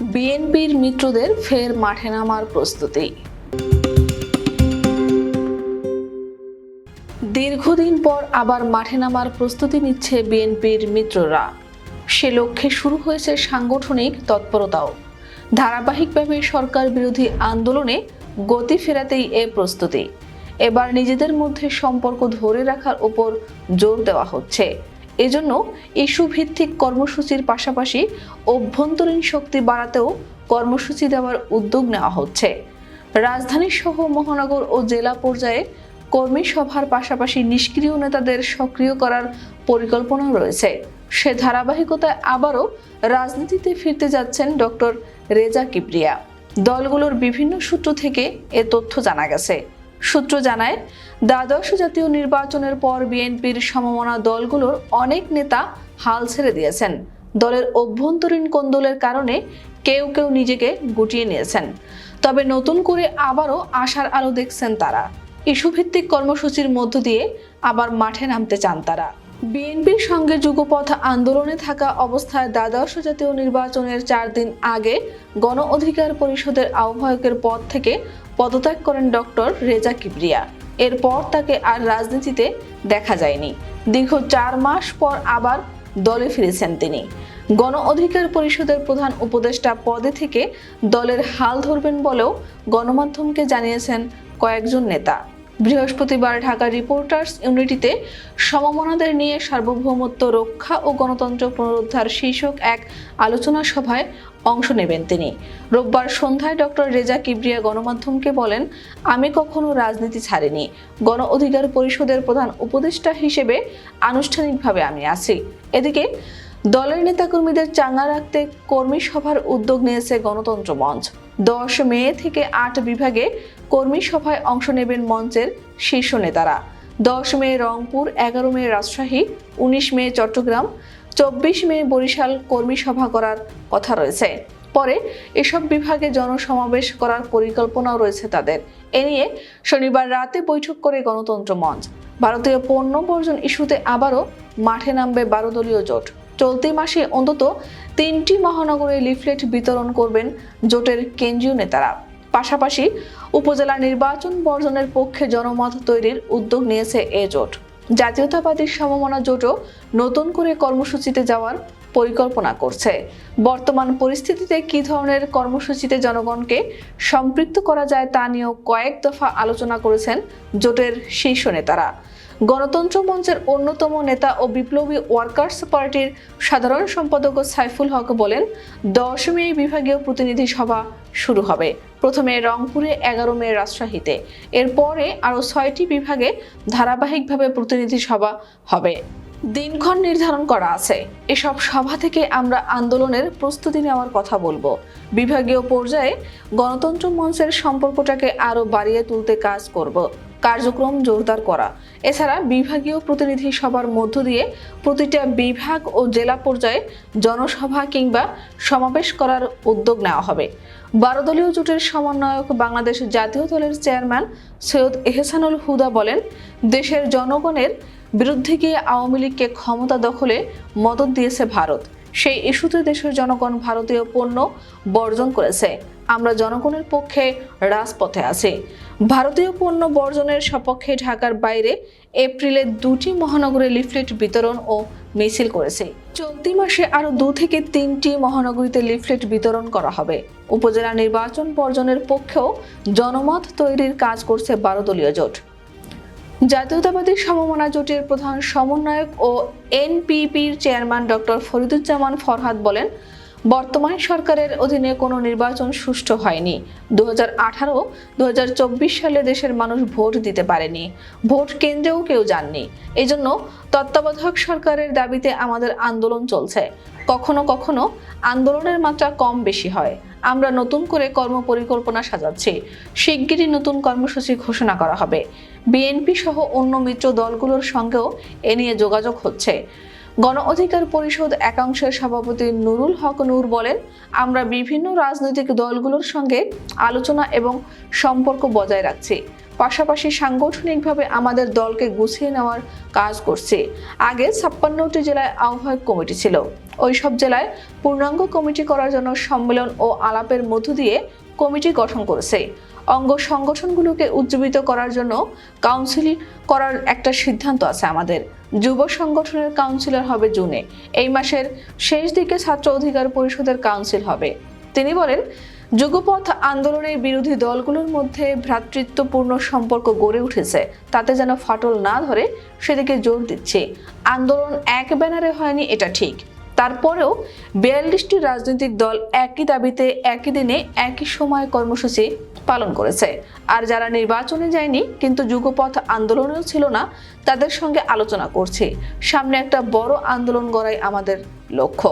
বিএনপির মিত্রদের ফের মাঠে নামার প্রস্তুতি। দীর্ঘদিন পর আবার মাঠে নামার প্রস্তুতি নিচ্ছে বিএনপির মিত্ররা। সে লক্ষ্যে শুরু হয়েছে সাংগঠনিক তৎপরতাও। ধারাবাহিকভাবে সরকার বিরোধী আন্দোলনে গতি ফেরাতেই এ প্রস্তুতি। এবার নিজেদের মধ্যে সম্পর্ক ধরে রাখার উপর জোর দেওয়া হচ্ছে। এজন্য ইস্যু ভিত্তিক কর্মসূচির পাশাপাশি অভ্যন্তরীণ শক্তি বাড়াতেও কর্মসূচি দেওয়ার উদ্যোগ নেওয়া হচ্ছে। রাজধানী সহ মহানগর ও জেলা পর্যায়ে কর্মী সভার পাশাপাশি নিষ্ক্রিয় নেতাদের সক্রিয় করার পরিকল্পনা রয়েছে। সে ধারাবাহিকতায় আবারও রাজনীতিতে ফিরতে যাচ্ছেন ডক্টর রেজা কিপ্রিয়া। দলগুলোর বিভিন্ন সূত্র থেকে এ তথ্য জানা গেছে। সূত্র জানায়, দ্বাদশ জাতীয় নির্বাচনের পর বিএনপির সমমনা দলগুলোর অনেক নেতা হাল ছেড়ে দিয়েছেন। দলের অভ্যন্তরীণ কোন্দলের কারণে কেউ কেউ নিজেকে গুটিয়ে নিয়েছেন। তবে নতুন করে আবারও আশার আলো দেখছেন তারা। ইস্যুভিত্তিক কর্মসূচির মধ্য দিয়ে আবার মাঠে নামতে চান তারা। বিএনপির সঙ্গে যুগপথ আন্দোলনে থাকা অবস্থায় দ্বাদশ জাতীয় নির্বাচনের চার দিন আগে গণ অধিকার পরিষদের আহ্বায়কের পদ থেকে পদত্যাগ করেন ডক্টর রেজা কিবরিয়া। এরপর তাকে আর রাজনীতিতে দেখা যায়নি। দীর্ঘ চার মাস পর আবার দলে ফিরেছেন তিনি। গণ অধিকার পরিষদের প্রধান উপদেষ্টা পদে থেকে দলের হাল ধরবেন বলেও গণমাধ্যমকে জানিয়েছেন কয়েকজন নেতা। বৃহস্পতিবার ঢাকা রিপোর্টার্স ইউনিটিতে সমমনাদের নিয়ে সার্বভৌমত্ব রক্ষা ও গণতন্ত্র পুনরুদ্ধার শীর্ষক এক আলোচনা সভায় অংশ নেবেন তিনি। রোববার সন্ধ্যায় ডক্টর রেজা কিবরিয়া গণমাধ্যমকে বলেন, আমি কখনো রাজনীতি ছাড়িনি। গণ অধিকার পরিষদের প্রধান উপদেষ্টা হিসেবে আনুষ্ঠানিকভাবে আমি আছি। এদিকে দলের নেতাকর্মীদের চাঙ্গা রাখতে কর্মী সভার উদ্যোগ নিয়েছে গণতন্ত্র মঞ্চ। দশ মে থেকে আট বিভাগে কর্মী সভায় অংশ নেবেন মঞ্চের শীর্ষ নেতারা। দশ মে রংপুর, এগারো মে রাজশাহী, উনিশ মে চট্টগ্রাম, চব্বিশ মে বরিশাল কর্মী সভা করার কথা রয়েছে। পরে এসব বিভাগে জনসমাবেশ করার পরিকল্পনাও রয়েছে তাদের। এ নিয়ে শনিবার রাতে বৈঠক করে গণতন্ত্র মঞ্চ। ভারতীয় পণ্য বর্জন ইস্যুতে আবারও মাঠে নামবে বারো দলীয় জোট। চলতি মাসে অন্তত তিনটি মহানগরে লিফলেট বিতরণ করবেন জোটের কেন্দ্রীয় নেতারা। পাশাপাশি উপজেলা নির্বাচন বর্জনের পক্ষে জনমত তৈরির উদ্যোগ নিয়েছে এ জোট। জাতীয়তাবাদী সমমনা জোটও নতুন করে কর্মসূচিতে যাওয়ার পরিকল্পনা করছে। বর্তমান পরিস্থিতিতে কী ধরনের কর্মসূচিতে জনগণকে সম্পৃক্ত করা যায় তা নিয়েও কয়েক দফা আলোচনা করেছেন জোটের শীর্ষ নেতারা। গণতন্ত্র মঞ্চের অন্যতম নেতা ও বিপ্লবী ওয়ার্কার্স পার্টির সাধারণ সম্পাদক সাইফুল হক বলেন দশ মে বিভাগীয় প্রতিনিধি সভা শুরু হবে। প্রথমে রংপুরে এগারো মে রাজশাহীতে। এরপরে আরও ছয়টি বিভাগে ধারাবাহিকভাবে প্রতিনিধি সভা হবে। দিনক্ষণ নির্ধারণ করা আছে। এসব সভা থেকে আমরা আন্দোলনের প্রস্তুতি নেওয়ার কথা বলব। বিভাগীয় পর্যায়ে গণতন্ত্র মঞ্চের সম্পর্কটাকে আরও বাড়িয়ে তুলতে কাজ করব। কার্যক্রম জোরদার করা। এছাড়া বিভাগীয় প্রতিনিধি সভার মধ্য দিয়ে প্রতিটা বিভাগ ও জেলা পর্যায়ে জনসভা কিংবা সমাবেশ করার উদ্যোগ নেওয়া হবে। বারো দলীয় জোটের সমন্বয়ক বাংলাদেশ জাতীয় দলের চেয়ারম্যান সৈয়দ এহসানুল হুদা বলেন, দেশের জনগণের বিরুদ্ধে গিয়ে আওয়ামী লীগকে ক্ষমতা দখলে মদত দিয়েছে ভারত। সেই ইস্যুতে দেশের জনগণ ভারতীয় পণ্য বর্জন করেছে। আমরা জনগণের পক্ষে রাজপথে আছি। ভারতীয় পণ্য বর্জনের সপক্ষে ঢাকার বাইরে এপ্রিলে দুটি মহানগরে লিফলেট বিতরণ ও মিছিল করেছে। চলতি মাসে আরও দু থেকে তিনটি মহানগরীতে লিফলেট বিতরণ করা হবে। উপজেলা নির্বাচন বর্জনের পক্ষেও জনমত তৈরির কাজ করছে বারো দলীয় জোট। জাতীয়তাবাদী সমমনা জোটের প্রধান সমন্বয়ক ও এনপিপির চেয়ারম্যান ডক্টর ফরিদুজ্জামান ফরহাদ বলেন বর্তমান সরকারের অধীনে কোনো নির্বাচন সুষ্ঠু হয়নি। দু হাজার আঠারো সালে দেশের মানুষ ভোট দিতে পারেনি। ভোট কেন্দ্রেও কেউ যাননি। এজন্য তত্ত্বাবধায়ক সরকারের দাবিতে আমাদের আন্দোলন চলছে। কখনো কখনো আন্দোলনের মাত্রা কম বেশি হয়। আমরা নতুন করে কর্ম পরিকল্পনা সাজাচ্ছি। শিগগিরই নতুন কর্মসূচি ঘোষণা করা হবে। বিএনপি সহ অন্য মিত্র দলগুলোর সঙ্গেও এ নিয়ে যোগাযোগ হচ্ছে। গণ অধিকার পরিষদ একাংশের সভাপতি নুরুল হক নূর বলেন, আমরা বিভিন্ন রাজনৈতিক দলগুলোর সঙ্গে আলোচনা এবং সম্পর্ক বজায় রাখছি। পাশাপাশি সাংগঠনিকভাবে আমাদের দলকে গুছিয়ে নেওয়ার কাজ করছি। আগে ছাপ্পান্নটি জেলায় আহ্বায়ক কমিটি ছিল। ওই সব জেলায় পূর্ণাঙ্গ কমিটি করার জন্য সম্মেলন ও আলাপের মধ্য দিয়ে কমিটি গঠন করেছে। অঙ্গ সংগঠনগুলোকে উজ্জীবিত করার জন্য কাউন্সিল করার একটা সিদ্ধান্ত আছে আমাদের। যুব সংগঠনের কাউন্সিলর হবে জুনে। এই মাসের শেষ দিকে ছাত্র অধিকার পরিষদের কাউন্সিল হবে। তিনি বলেন, যুগপথ আন্দোলনের বিরোধী দলগুলোর মধ্যে ভ্রাতৃত্বপূর্ণ সম্পর্ক গড়ে উঠেছে। তাতে যেন ফাটল না ধরে সেদিকে জোর দিচ্ছে। আন্দোলন এক ব্যানারে হয়নি, এটা ঠিক। তারপরেও বিয়াল্লিশটি রাজনৈতিক দল একই দাবিতে, একই দিনে, একই সময় কর্মসূচি পালন করেছে। আর যারা নির্বাচনে যায়নি, কিন্তু যুগপথ আন্দোলনেও ছিল না, তাদের সঙ্গে আলোচনা করছি। সামনে একটা বড় আন্দোলন গড়াই আমাদের লক্ষ্য।